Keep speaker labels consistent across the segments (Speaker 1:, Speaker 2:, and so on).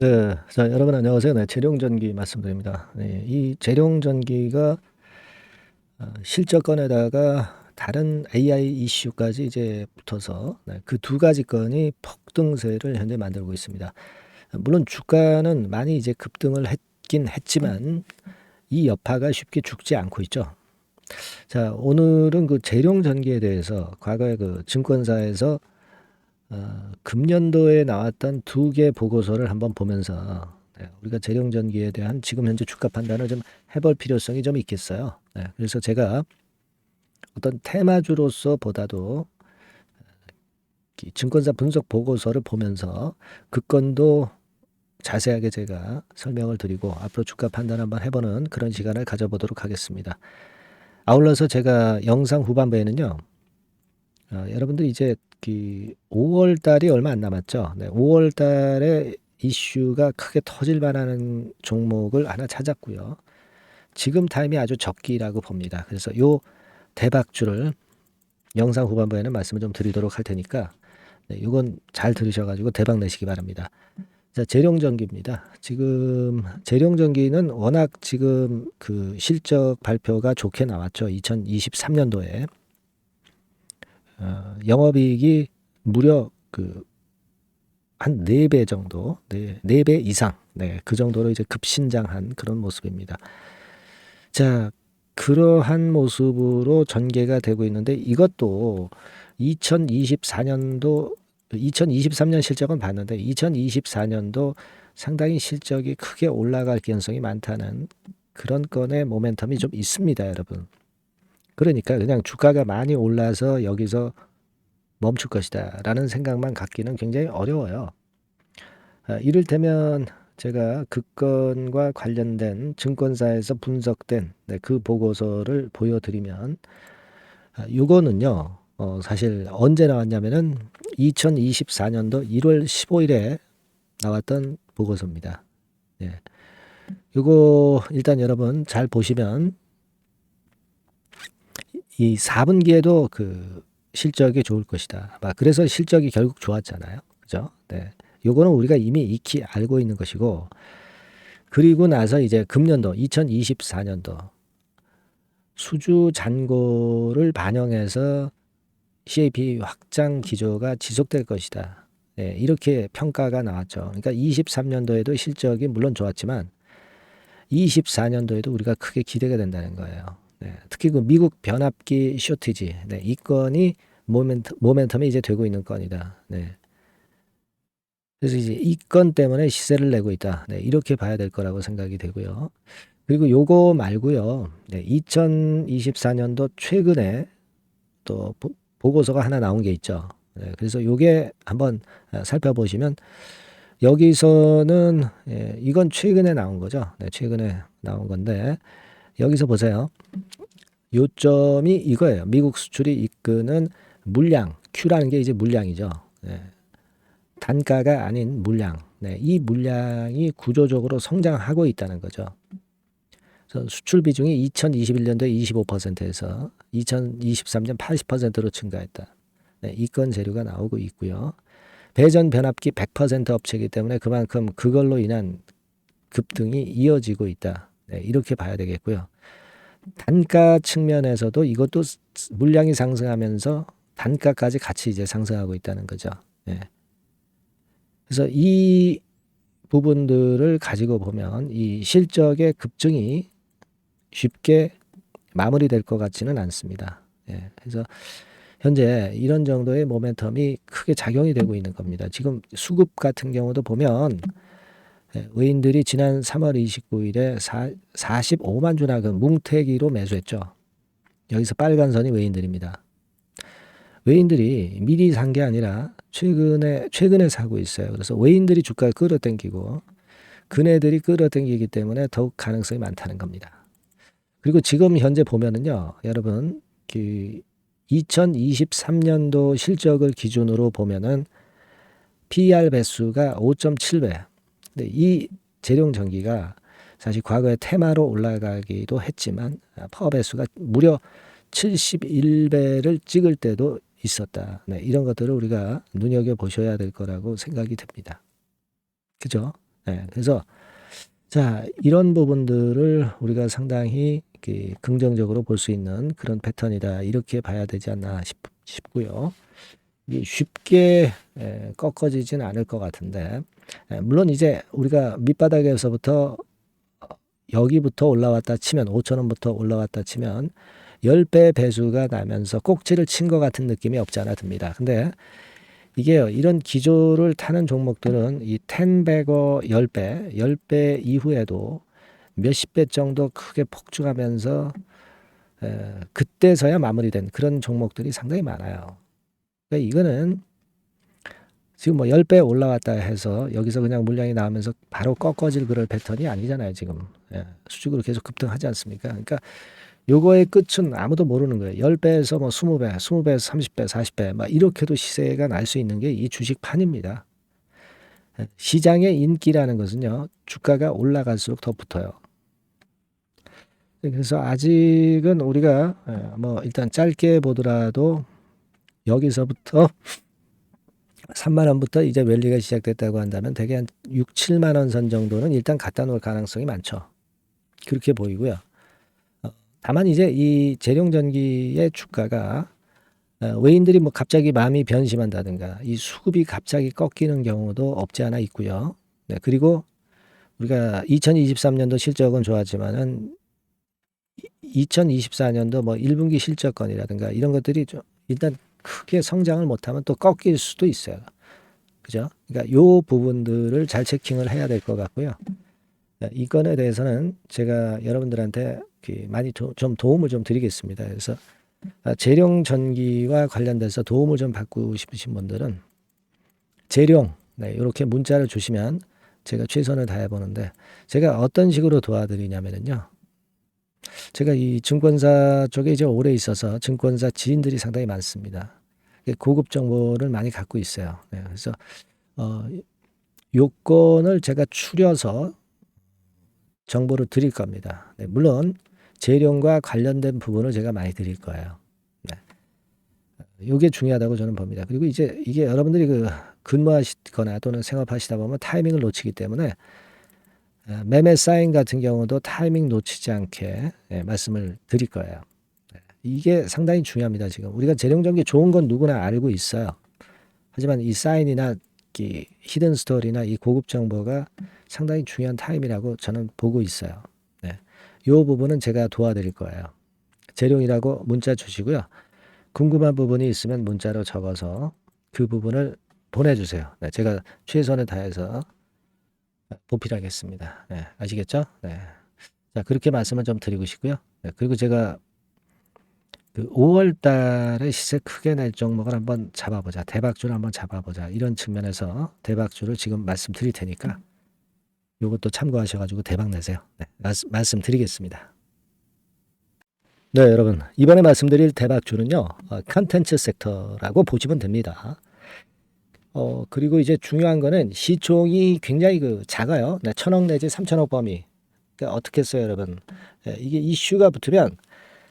Speaker 1: 네. 자 여러분 안녕하세요. 네 재룡전기 말씀드립니다. 네 이 재룡전기가 어 실적 건에다가 다른 AI 이슈까지 이제 붙어서 네 그두 가지 건이 폭등세를 현재 만들고 있습니다. 물론 주가는 많이 이제 급등을 했긴 했지만 이 여파가 쉽게 죽지 않고 있죠. 자 오늘은 그 재룡전기에 대해서 과거에 그 증권사에서 어 금년도에 나왔던 두 개 보고서를 한번 보면서 네 우리가 재룡전기에 대한 지금 현재 주가 판단을 좀 해볼 필요성이 좀 있겠어요. 네 그래서 제가 어떤 테마주로서 보다도 이 증권사 분석 보고서를 보면서 그 건도 자세하게 제가 설명을 드리고 앞으로 주가 판단 한번 해 보는 그런 시간을 가져보도록 하겠습니다. 아울러서 제가 영상 후반부에는요. 어 여러분들 이제 그 5월 달이 얼마 안 남았죠. 네 5월 달에 이슈가 크게 터질 만한 종목을 하나 찾았고요. 지금 타임이 아주 적기라고 봅니다. 그래서 요 대박주를 영상 후반부에는 말씀을 좀 드리도록 할 테니까 네 요건 잘 들으셔 가지고 대박 내시기 바랍니다. 자 재룡전기입니다. 지금 재룡전기는 워낙 지금 그 실적 발표가 좋게 나왔죠. 2023년도에. 어 영업이익이 무려 그한 4배 정도 네 4배 이상 네 그 정도로 이제 급신장한 그런 모습입니다. 자 그러한 모습으로 전개가 되고 있는데 이것도 2024년도 2023년 실적은 봤는데 2024년도 상당히 실적이 크게 올라갈 가능성이 많다는 그런 건의 모멘텀이 좀 있습니다 여러분. 그러니까 그냥 주가가 많이 올라서 여기서 멈출 것이다 라는 생각만 갖기는 굉장히 어려워요. 아 이를테면 제가 그 건과 관련된 증권사에서 분석된 네 그 보고서를 보여 드리면 아. 어 사실 언제 나왔냐면은 2024년도 1월 15일에 나왔던 보고서입니다. 예. 요거 일단 여러분 잘 보시면 이 4분기에도 그 실적이 좋을 것이다. 막 그래서 실적이 결국 좋았잖아요. 그죠? 네. 요거는 우리가 이미 익히 알고 있는 것이고 그리고 나서 이제 금년도 2024년도 수주 잔고를 반영해서 CAP 확장 기조가 지속될 것이다. 네 이렇게 평가가 나왔죠. 그러니까 23년도에도 실적이 물론 좋았지만 24년도에도 우리가 크게 기대가 된다는 거예요. 네 특히 그 미국 변압기 쇼티지 네 이 건이 모멘텀 모멘텀이 이제 되고 있는 건이다. 네. 그래서 이제 이 건 때문에 시세를 내고 있다. 네 이렇게 봐야 될 거라고 생각이 되고요. 그리고 요거 말고요. 네 2024년도 최근에 또 보 보고서가 하나 나온 게 있죠. 네 그래서 요게 한번 아 살펴보시면 여기서는 예 이건 최근에 나온 거죠. 네 최근에 나온 건데 여기서 보세요. 요점이 이거예요. 미국 수출이 이끄는 물량 Q라는 게 이제 물량이죠. 네. 단가가 아닌 물량. 네 이 물량이 구조적으로 성장하고 있다는 거죠. 그래서 수출 비중이 2021년도에 25%에서 2023년 80%로 증가했다. 네 이건 재료가 나오고 있고요. 배전 변압기 100% 업체이기 때문에 그만큼 그걸로 인한 급등이 이어지고 있다. 네 이렇게 봐야 되겠고요. 단가 측면에서도 이것도 물량이 상승하면서 단가까지 같이 이제 상승하고 있다는 거죠. 예. 그래서 이 부분들을 가지고 보면 이 실적의 급증이 쉽게 마무리될 것 같지는 않습니다. 예. 그래서 현재 이런 정도의 모멘텀이 크게 작용이 되고 있는 겁니다. 지금 수급 같은 경우도 보면 예 외인들이 지난 3월 29일에 사 45만 주나 그 뭉태기로 매수했죠. 여기서 빨간 선이 외인들입니다. 외인들이 미리 산 게 아니라 최근에 최근에 사고 있어요. 그래서 외인들이 주가를 끌어당기고 그네들이 끌어당기기 때문에 더욱 가능성이 많다는 겁니다. 그리고 지금 현재 보면은요. 여러분 그 2023년도 실적을 기준으로 보면은 PER 배수가 5.7배. 근데 이 재룡 전기가 사실 과거에 테마로 올라가기도 했지만 아 파워 배수가 무려 71배를 찍을 때도 있었다. 네 이런 것들을 우리가 눈여겨 보셔야 될 거라고 생각이 됩니다. 그죠? 예, 그래서 자 이런 부분들을 우리가 상당히 그 긍정적으로 볼 수 있는 그런 패턴이다 이렇게 봐야 되지 않나 싶, 싶고요. 이게 쉽게 에, 꺾어지진 않을 것 같은데 에, 물론 이제 우리가 밑바닥에서부터 어, 여기부터 올라왔다 치면 5천 원부터 올라왔다 치면 10배 배수가 나면서 꼭지를 친 것 같은 느낌이 없지 않아 듭니다. 근데 이게요, 이런 기조를 타는 종목들은 이 10배거 10배, 10배 이후에도 몇십 배 정도 크게 폭증하면서 에, 그때서야 마무리된 그런 종목들이 상당히 많아요. 그러니까 이거는 지금 뭐 10배 올라왔다 해서 여기서 그냥 물량이 나오면서 바로 꺾어질 그럴 패턴이 아니잖아요, 지금. 예, 수직으로 계속 급등하지 않습니까? 그러니까 요거의 끝은 아무도 모르는 거예요. 10배에서 뭐 20배, 20배에서 30배, 40배, 막 이렇게도 시세가 날 수 있는 게 이 주식판입니다. 예, 시장의 인기라는 것은요, 주가가 올라갈수록 더 붙어요. 그래서 아직은 우리가 예, 뭐 일단 짧게 보더라도 여기서부터 3만 원부터 이제 랠리가 시작됐다고 한다면 대개 한 6, 7만 원 선 정도는 일단 갖다 놓을 가능성이 많죠. 그렇게 보이고요. 어, 다만 이제 이 재룡전기의 주가가 어, 외인들이 뭐 갑자기 마음이 변심한다든가 이 수급이 갑자기 꺾이는 경우도 없지 않아 있고요. 네, 그리고 우리가 2023년도 실적은 좋았지만은 2024년도 뭐 1분기 실적건이라든가 이런 것들이 좀 일단 크게 성장을 못하면 또 꺾일 수도 있어요. 그죠? 그러니까 요 부분들을 잘 체킹을 해야 될 것 같고요. 네, 이 건에 대해서는 제가 여러분들한테 그 많이 도, 좀 도움을 좀 드리겠습니다. 그래서 아, 재룡 전기와 관련돼서 도움을 좀 받고 싶으신 분들은 재룡 네, 이렇게 문자를 주시면 제가 최선을 다해 보는데 제가 어떤 식으로 도와드리냐면요. 제가 이 증권사 쪽에 이제 오래 있어서 증권사 지인들이 상당히 많습니다. 고급 정보를 많이 갖고 있어요. 네, 그래서 어, 요건을 제가 추려서 정보를 드릴 겁니다. 네, 물론 재료과 관련된 부분을 제가 많이 드릴 거예요. 네. 이게 중요하다고 저는 봅니다. 그리고 이제 이게 여러분들이 그 근무하시거나 또는 생업하시다 보면 타이밍을 놓치기 때문에 어, 매매 사인 같은 경우도 타이밍 놓치지 않게 예, 말씀을 드릴 거예요. 네, 이게 상당히 중요합니다. 지금 우리가 재룡전기 좋은 건 누구나 알고 있어요. 하지만 이 사인이나 이 히든 스토리나 이 고급 정보가 상당히 중요한 타임이라고 저는 보고 있어요. 네. 이 부분은 제가 도와드릴 거예요. 재룡이라고 문자 주시고요. 궁금한 부분이 있으면 문자로 적어서 그 부분을 보내주세요. 네, 제가 최선을 다해서 보필하겠습니다. 네, 아시겠죠? 네. 자, 그렇게 말씀을 좀 드리고 싶고요. 네, 그리고 제가 그 5월 달에 시세 크게 낼 종목을 한번 잡아보자. 대박주를 한번 잡아보자. 이런 측면에서 대박주를 지금 말씀드릴 테니까 이것도 참고하셔가지고 대박 내세요. 네, 말씀, 말씀드리겠습니다. 네, 여러분. 이번에 말씀드릴 대박주는요, 어, 컨텐츠 섹터라고 보시면 됩니다. 어, 그리고 이제 중요한 거는 시총이 굉장히 그 작아요. 네, 천억 내지 삼천억 범위. 그러니까 어떻게 써요, 여러분? 네, 이게 이슈가 붙으면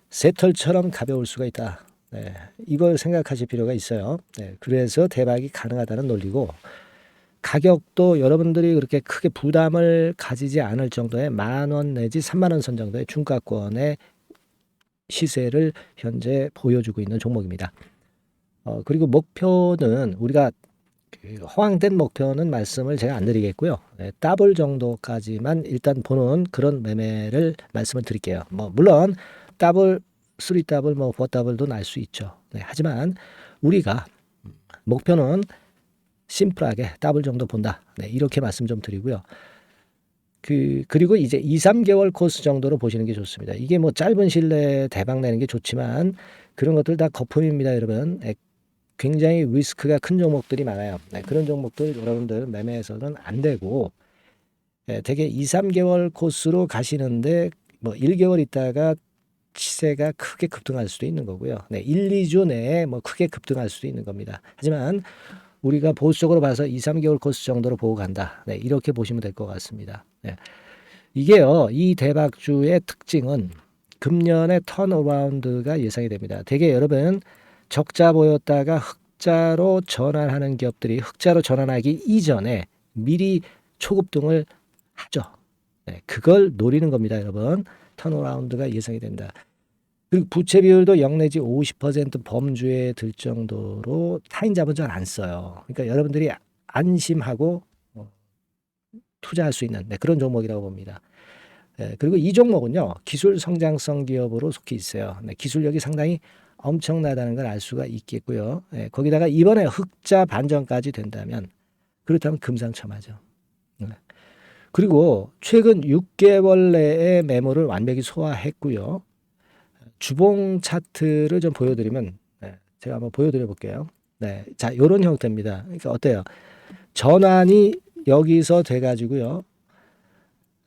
Speaker 1: 새털처럼 가벼울 수가 있다. 네, 이걸 생각하실 필요가 있어요. 네, 그래서 대박이 가능하다는 논리고 가격도 여러분들이 그렇게 크게 부담을 가지지 않을 정도의 만 원 내지 삼만 원 선 정도의 중가권의 시세를 현재 보여주고 있는 종목입니다. 어, 그리고 목표는 우리가 그 허황된 목표는 말씀을 제가 안 드리겠고요. 네, 더블 정도까지만 일단 보는 그런 매매를 말씀을 드릴게요. 뭐 물론 더블, 쓰리 더블, 뭐 포 더블도 날 수 있죠. 네, 하지만 우리가 목표는 심플하게 더블 정도 본다. 네, 이렇게 말씀 좀 드리고요. 그 그리고 이제 2, 3개월 코스 정도로 보시는 게 좋습니다. 이게 뭐 짧은 내에 대박 내는 게 좋지만 그런 것들 다 거품입니다, 여러분. 네, 굉장히 리스크가 큰 종목들이 많아요. 네, 그런 종목들 여러분들 매매해서는 안 되고 네, 되게 2, 3개월 코스로 가시는데 뭐 1개월 있다가 시세가 크게 급등할 수도 있는 거고요. 네, 1, 2주 내에 뭐 크게 급등할 수도 있는 겁니다. 하지만 우리가 보수적으로 봐서 2, 3개월 코스 정도로 보고 간다. 네, 이렇게 보시면 될 것 같습니다. 네. 이게요, 이 대박주의 특징은 금년의 턴어라운드가 예상이 됩니다. 되게 여러분 적자 보였다가 흑자로 전환하는 기업들이 흑자로 전환하기 이전에 미리 초급 등을 하죠. 네, 그걸 노리는 겁니다, 여러분. 턴어라운드가 예상이 된다. 그리고 부채 비율도 0 내지 50% 범주에 들 정도로 타인 자본 잘 안 써요. 그러니까 여러분들이 안심하고 어, 투자할 수 있는 네, 그런 종목이라고 봅니다. 예, 그리고 이 종목은요 기술 성장성 기업으로 속해 있어요. 네, 기술력이 상당히 엄청나다는 걸 알 수가 있겠고요. 예, 거기다가 이번에 흑자 반전까지 된다면 그렇다면 금상첨화죠. 네. 그리고 최근 6개월 내에 매물을 완벽히 소화했고요. 주봉 차트를 좀 보여드리면 네, 제가 한번 보여드려 볼게요. 네, 자 이런 형태입니다. 그러니까 어때요? 전환이 여기서 돼가지고요.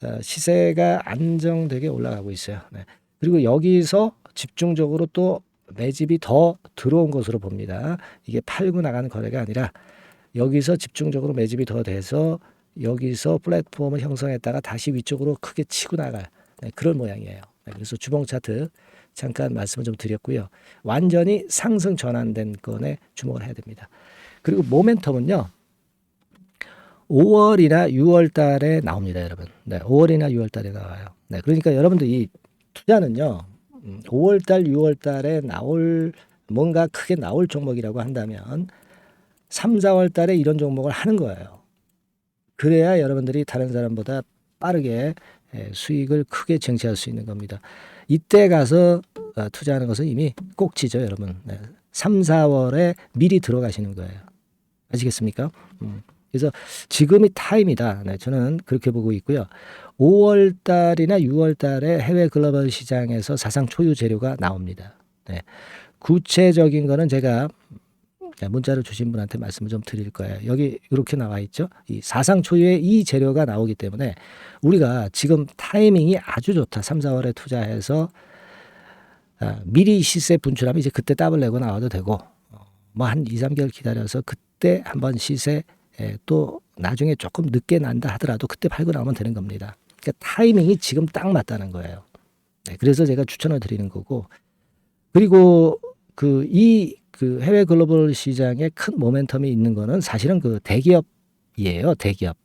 Speaker 1: 어, 시세가 안정되게 올라가고 있어요. 네. 그리고 여기서 집중적으로 또 매집이 더 들어온 것으로 봅니다. 이게 팔고 나가는 거래가 아니라 여기서 집중적으로 매집이 더 돼서 여기서 플랫폼을 형성했다가 다시 위쪽으로 크게 치고 나갈 네, 그런 모양이에요. 네, 그래서 주봉 차트 잠깐 말씀을 좀 드렸고요. 완전히 상승 전환된 건에 주목을 해야 됩니다. 그리고 모멘텀은요. 5월이나 6월 달에 나옵니다, 여러분. 네, 5월이나 6월 달에 나와요. 네, 그러니까 여러분들 이 투자는요. 5월 달, 6월 달에 나올 뭔가 크게 나올 종목이라고 한다면 3, 4월 달에 이런 종목을 하는 거예요. 그래야 여러분들이 다른 사람보다 빠르게 예, 수익을 크게 쟁취할 수 있는 겁니다. 이때 가서 어, 투자하는 것은 이미 꼭지죠, 여러분. 네. 3, 4월에 미리 들어가시는 거예요. 아시겠습니까? 음. 그래서 지금이 타임이다. 네, 저는 그렇게 보고 있고요. 5월 달이나 6월 달에 해외 글로벌 시장에서 사상 초유 재료가 나옵니다. 네. 구체적인 거는 제가 자, 문자를 주신 분한테 말씀을 좀 드릴 거예요. 여기 이렇게 나와 있죠. 이 사상 초유의 이 재료가 나오기 때문에 우리가 지금 타이밍이 아주 좋다. 3, 4월에 투자해서 아, 미리 시세 분출하면 이제 그때 더블 내고 나와도 되고 뭐 한 2, 3개월 기다려서 그때 한번 시세 에, 또 나중에 조금 늦게 난다 하더라도 그때 팔고 나오면 되는 겁니다. 그러니까 타이밍이 지금 딱 맞다는 거예요. 네, 그래서 제가 추천을 드리는 거고 그리고 그 이그 해외 글로벌 시장에 큰 모멘텀이 있는 거는 사실은 그 대기업이에요. 대기업.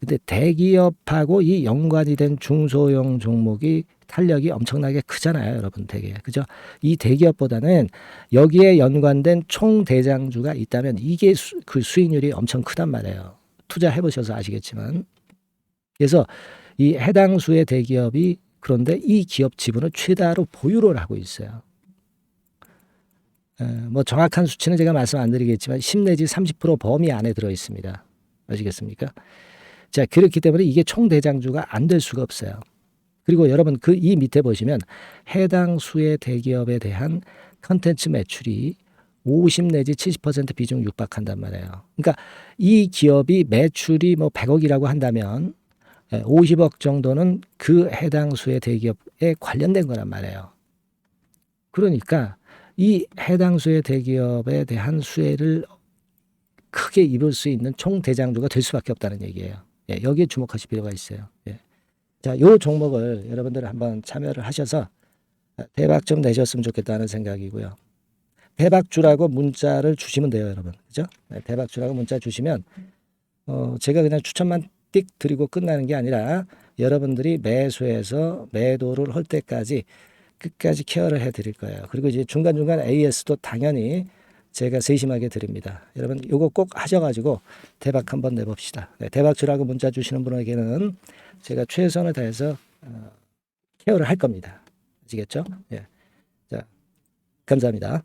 Speaker 1: 근데 대기업하고 이 연관이 된 중소형 종목이 탄력이 엄청나게 크잖아요, 여러분 되게. 그죠? 이 대기업보다는 여기에 연관된 총 대장주가 있다면 이게 수, 그 수익률이 엄청 크단 말이에요. 투자해 보셔서 아시겠지만. 그래서 이 해당 수의 대기업이 그런데 이 기업 지분을 최다로 보유를 하고 있어요. 에, 뭐 정확한 수치는 제가 말씀 안 드리겠지만 10 내지 30% 범위 안에 들어 있습니다. 아시겠습니까? 자, 그렇기 때문에 이게 총 대장주가 안 될 수가 없어요. 그리고 여러분 그 이 밑에 보시면 해당 수의 대기업에 대한 컨텐츠 매출이 50 내지 70% 비중 육박한단 말이에요. 그러니까 이 기업이 매출이 뭐 100억이라고 한다면 50억 정도는 그 해당 수의 대기업에 관련된 거란 말이에요. 그러니까 이 해당 수의 대기업에 대한 수혜를 크게 입을 수 있는 총 대장주가 될 수밖에 없다는 얘기예요. 예, 여기에 주목하실 필요가 있어요. 예. 자, 요 종목을 여러분들 한번 참여를 하셔서 대박 좀 내셨으면 좋겠다는 생각이고요. 대박주라고 문자를 주시면 돼요, 여러분. 그죠? 네, 대박주라고 문자 주시면 어, 제가 그냥 추천만 띡 드리고 끝나는 게 아니라 여러분들이 매수해서 매도를 할 때까지 끝까지 케어를 해 드릴 거예요. 그리고 이제 중간중간 AS도 당연히 제가 세심하게 드립니다. 여러분 요거 꼭 하셔가지고 대박 한번 내봅시다. 네, 대박 주라고 문자 주시는 분에게는 제가 최선을 다해서 어, 케어를 할 겁니다. 아시겠죠? 예. 자, 감사합니다.